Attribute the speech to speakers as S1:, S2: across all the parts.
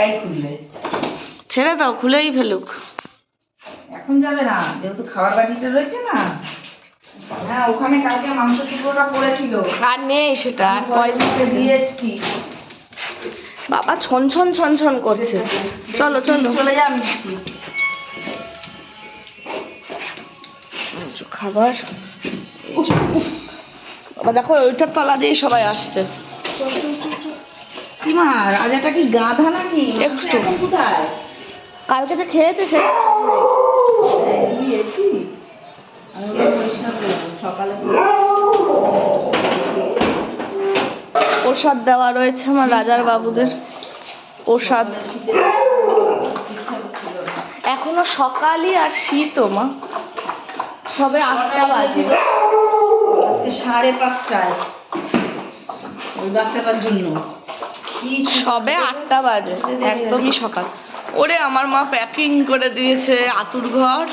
S1: একাই খুলবে।
S2: ছেড়ে দাও খুলেই ফেলুক।
S1: এখন যাবে না যেহেতু খাবার বাটিটা রয়েছে না। হ্যাঁ ওখানে কালকে মাংস টুকরোটা পড়েছিল।
S2: আর নেই সেটা আর
S1: পয়সাকে দিয়ে এসছি।
S2: বাবা ছন ছন ছন ছন করছে। চলো চলো।
S1: চলে যা আমি
S2: খাবার। বাবা দেখো ওইটার তলা দিয়ে সবাই আসছে।
S1: রাজাটা কি গাধা নাকি?
S2: একটু।
S1: কোথায়?
S2: কালকে যে খেয়েছে সেই
S1: করব সকালে
S2: প্রসাদ দেওয়া রয়েছে আমার রাজার বাবুদের। প্রসাদ। এখনও সকালই আর শীতও মা। সবে আটটা বাজে।
S1: আজকে সাড়ে পাঁচটায়। ওই বাচ্চাটার জন্য।
S2: সবে আটটা বাজে, একদমই সকাল। ওরে, আমার মা প্যাকিং করে দিয়েছে আতুর ঘর।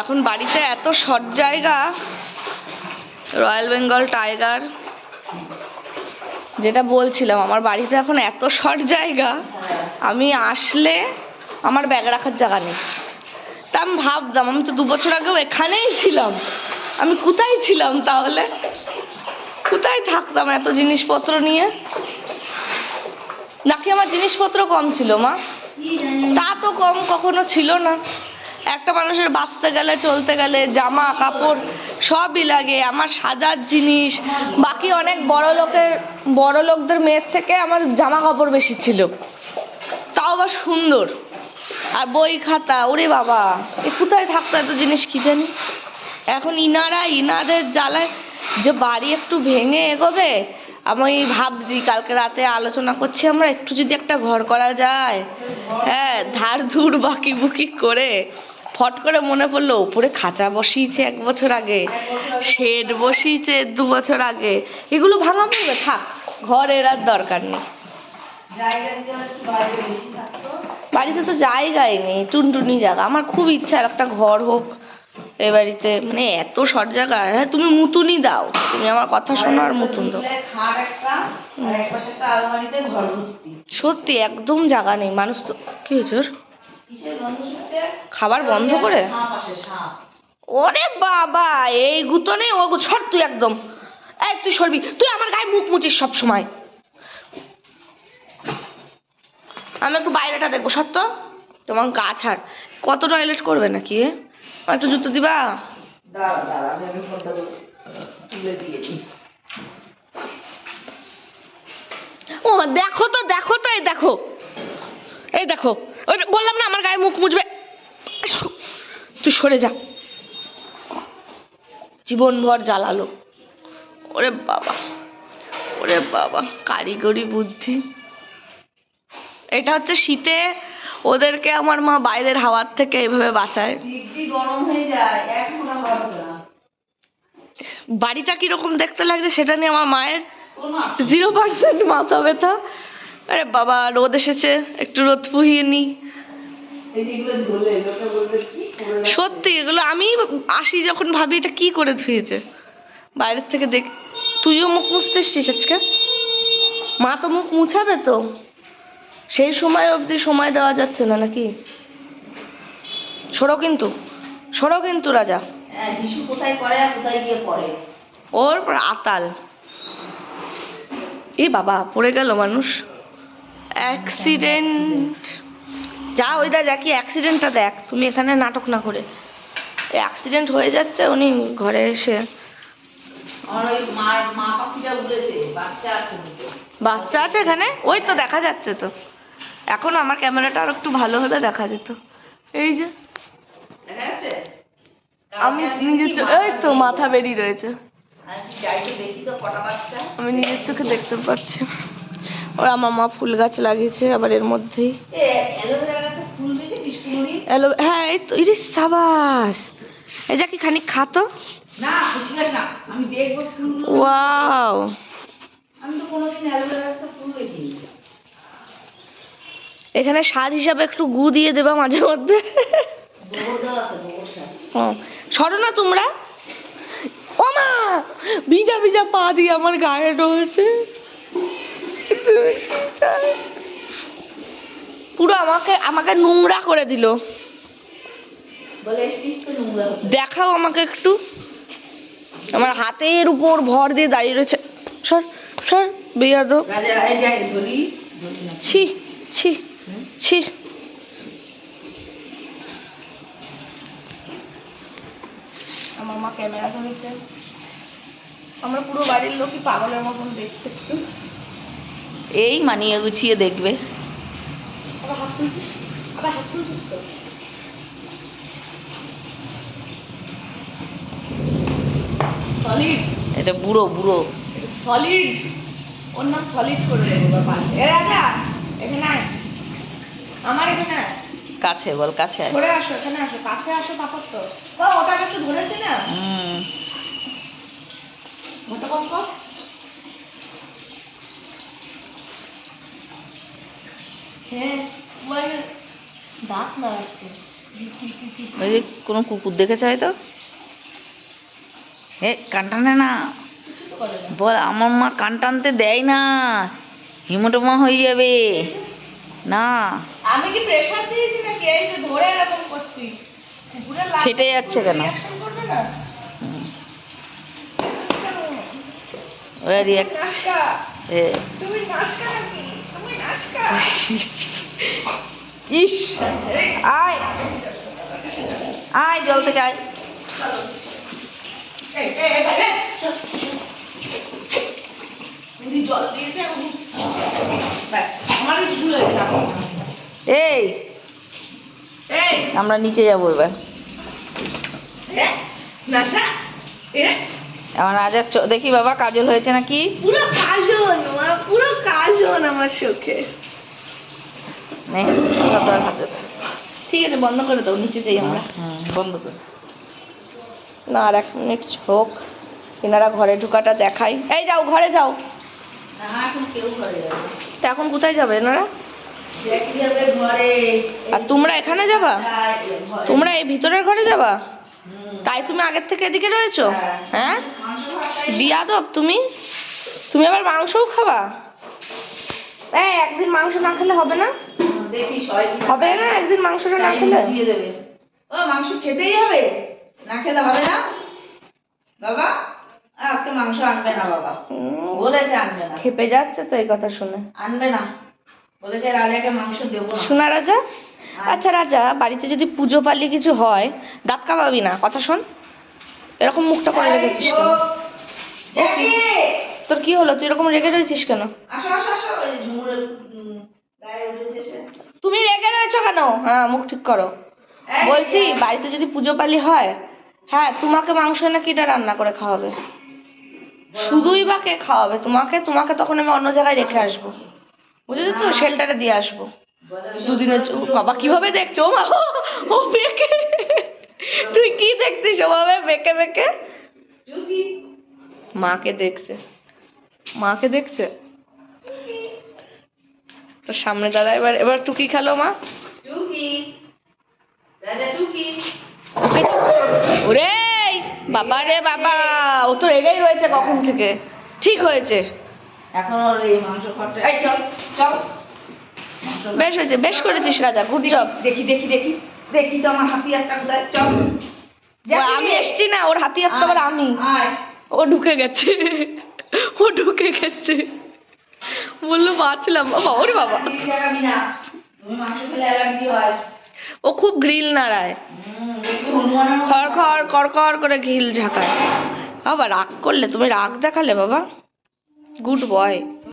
S2: এখন বাড়িতে এত শর্ট জায়গা রয়্যাল বেঙ্গল টাইগার যেটা বলছিলাম, আমার বাড়িতে এখন এত শর্ট জায়গা, আমি আসলে আমার ব্যাগ রাখার জায়গা নেই। তা আমি ভাবতাম, আমি তো দু বছর আগেও এখানেই ছিলাম। আমি কোথায় ছিলাম তাহলে? কোথায় থাকতাম এত জিনিসপত্র নিয়ে? নাকি আমার জিনিসপত্র কম ছিল, মা? তা তো কম কখনো ছিল না। একটা মানুষের বাঁচতে গেলে, চলতে গেলে, জামা, কাপড় সবই লাগে। আমার সাজার জিনিস, বাকি অনেক বড় লোকের, বড় লোকদের মেয়ের থেকে আমার জামা কাপড় বেশি ছিল। তাও আবার সুন্দর। আর বই খাতা, ওরে বাবা, এ কোথায় থাকতো এত জিনিস কি জানি? এখন ইনারা, ইনাদের জ্বালায় যে বাড়ি একটু ভেঙে এগোবে, আমি ভাবছি কালকে রাতে আলোচনা করছি আমরা, একটু যদি একটা ঘর করা যায়। হ্যাঁ ধার ধুর বাকি বুকি করে ফট করে মনে পড়ল, উপরে খাঁচা বসিয়েছে এক বছর আগে, শেড বসিয়েছে দু বছর আগে, এগুলো ভাঙা পড়বে থাক ঘরের আর দরকার নেই। বাড়িতে তো জায়গাই নেই, টুনটুনি জায়গা, আমার খুব ইচ্ছা একটা ঘর হোক। এ বাড়িতে মানে এত শর্ট জায়গা। হ্যাঁ তুমি মুতুনি দাও। তুমি আমার কথা শোনো আর মুতুন দাও। সত্যি একদম জায়গা নেই। মানুষ তো কি হয়েছে খাবার বন্ধ করে? ওরে বাবা এই গুতো নেই ও সর তুই একদম। এই তুই সরবি। তুই আমার গায়ে মুখ মুছিস সব সময় আমি একটু বাইরেটা দেখব সত্য? তোমার গা ছাড়। কত টয়লেট করবে নাকি একটু জুতো দিবা?
S1: দাঁড়া দাঁড়া আমি ফোনটা
S2: ও দেখো তো দেখো তো এই দেখো। এই দেখো ওই বললাম না আমার গায়ে মুখ মুছবে। তুই সরে যা। জীবনভর জ্বালালো। ওরে বাবা ওরে বাবা কারিগরি বুদ্ধি। এটা হচ্ছে শীতে ওদেরকে আমার মা বাইরের হাওয়ার থেকে এভাবে বাঁচায়।
S1: না।
S2: বাড়িটা কীরকম দেখতে লাগছে সেটা নিয়ে আমার মায়ের জিরো পার্সেন্ট মাথা ব্যথা। আরে বাবা রোদ এসেছে একটু রোদ পুহিয়ে
S1: রাখে?
S2: সত্যি এগুলো আমি আসি যখন ভাবি এটা কি করে ধুয়েছে। বাইরের থেকে দেখ তুইও মুখ মুছতে এসছিস আজকে? মা তো মুখ মুছাবে তো। সেই সময় অবধি সময় দেওয়া যাচ্ছে না নাকি? সরো কিন্তু সরো কিন্তু রাজা।
S1: হ্যাঁ কোথায় করে আর কোথায় গিয়ে পড়ে?
S2: ওর আতাল। এ বাবা পড়ে গেল মানুষ। অ্যাক্সিডেন্ট যা ওই দা যা কি অ্যাক্সিডেন্টটা দেখ তুমি এখানে নাটক না করে। অ্যাক্সিডেন্ট হয়ে যাচ্ছে উনি ঘরে এসে।
S1: বাচ্চা আছে
S2: এখানে? ওই তো দেখা যাচ্ছে তো। এখন আমার ক্যামেরাটা আর একটু ভালো হলে দেখা যেত। এই যে। আমি নিজের এই তো মাথা বেরিয়ে রয়েছে। আমি নিজের চোখে দেখতে পাচ্ছি। ওর আমার মা ফুল গাছ লাগিয়েছে আবার এর মধ্যেই। এলো হ্যাঁ এই তো ইরে সাবাস। এই যা কি খানিক খাতো ওয়াও।
S1: আমি তো কোনোদিন অ্যালোভেরা গাছে ফুল দেখিনি।
S2: এখানে সার হিসাবে একটু গু দিয়ে দেবা মাঝে মধ্যে।
S1: সার
S2: না তোমরা। ও মা ভিজা ভিজা পা দিয়ে আমার গায়ে ডলছে পুরো আমাকে আমাকে নোংরা করে দিল। দেখাও আমাকে একটু। আমার হাতের উপর ভর দিয়ে দাঁড়িয়ে রয়েছে। সর সর বেয়াদ ছি ছি? ছি আমার মা ক্যামেরা ধরেছে। আমরা পুরো বাড়ির লোকই পাগলের মতন দেখতে।
S1: এই মানিয়ে গুছিয়ে দেখবে।
S2: আবার হাত তুলছিস? আবার হাত তুলছিস তো? সলিড?
S1: এটা বুড়ো বুড়ো।
S2: সলিড? ওর নাম সলিড করে দেবো এ রাজা এখানে আয় আমার এখানে আয়
S1: কাছে বল কাছে আয়।
S2: ধরে আসো এখানে আসো কাছে আসো পাপড় তো। ও ওটা একটু ধরেছে না?
S1: হুম।
S2: ওটা কম কর। হ্যাঁ মানে দাঁত নাড়াচ্ছে
S1: ওই যে কোনো কুকুর দেখেছে হয়তো? এ কান টানে না। বল আমার মা কান টানতে দেয় না। হিমোটোমা হয়ে যাবে। না।
S2: আমি কি প্রেসার দিয়েছি নাকি? এই যে ধরে এরকম করছি।
S1: ফেটে যাচ্ছে কেন?
S2: রিয়াকশন করবে না?
S1: ওরা রিয়াক্ট এ।
S2: তুমি নাশকা নাকি? তুমি নাশকা।
S1: ইস! আয়। আয় জল থেকে আয়।
S2: জল দিয়েছে ভুল হয়েছে আমার।
S1: এই।
S2: এই।
S1: আমরা নিচে যাব এবার। আমার রাজার দেখি বাবা কাজল হয়েছে নাকি?
S2: পুরো আমার পুরো কাজন আমার চোখে। ঠিক আছে বন্ধ করে দাও নিচে যাই আমরা।
S1: বন্ধ কর।
S2: না আর এক মিনিট হোক এনারা ঘরে ঢুকাটা দেখাই। এই যাও ঘরে যাও।
S1: এখন ঘরে যাবে
S2: তা এখন কোথায় যাবে এনারা? আর তোমরা এখানে যাবা? তোমরা এই ভিতরের ঘরে যাবা? তাই তুমি আগের থেকে এদিকে রয়েছো?
S1: হ্যাঁ।
S2: বিয়াদব তুমি? তুমি আবার মাংসও খাবা? এই একদিন মাংস না খেলে হবে না? হবে না একদিন মাংসটা না খেলে?
S1: ও মাংস খেতেই হবে? না খেলে হবে না? বাবা আজকে মাংস আনবে না বাবা। বলেছে আনবে না।
S2: খেপে যাচ্ছে তো এই কথা শুনে।
S1: আনবে না। বলেছে রাজাকে মাংস দেবো
S2: শোনা রাজা? আচ্ছা রাজা বাড়িতে যদি পুজো পালি কিছু হয় দাঁত কামাবি না কথা শোন। এরকম মুখটা করে রেখেছিস কেন? তোর কি হলো? তুই এরকম রেগে রয়েছিস কেন? তুমি রেগে রয়েছো কেন? হ্যাঁ মুখ ঠিক করো। বলছি বাড়িতে যদি পুজো পালি হয় হ্যাঁ তোমাকে মাংস না কিটা রান্না করে খাওয়াবে? শুধুই বা কে খাওয়াবে? তোমাকে তোমাকে তখন আমি অন্য জায়গায় রেখে আসব। বুঝেছ তো শেল্টারে দিয়ে আসব। দুদিনের বাবা, কীভাবে দেখছ? মা, ও বেঁকে তুই কি দেখছিস ওভাবে বেঁকে বেঁকে মাকে দেখছে। মাকে দেখছে? তোর সামনে দাদা এবার এবার টুকি খেলো মা। ওরে, বাবা রে বাবা, ও তো রেগেই রয়েছে কখন থেকে। ঠিক হয়েছে।
S1: এখন ওর এই মাংস খরচা এই চল চল।
S2: বেশ হয়েছে বেশ করেছিস রাজা গুড জব
S1: দেখি দেখি দেখি দেখি। তো আমার হাতি একটা কোথায়। চল।
S2: আমি এসছি না ওর হাতিয়ার তো আবার আমি। ও ঢুকে গেছে। ও ঢুকে গেছে। বলল বাঁচলাম। বাবা ওরে বাবা। ও খুব গ্রিল নাড়ায়। খড় খড় কর কর করে ঘিল ঝাঁকায়। বাবা রাগ করলে তুমি রাগ দেখালে বাবা। Good boy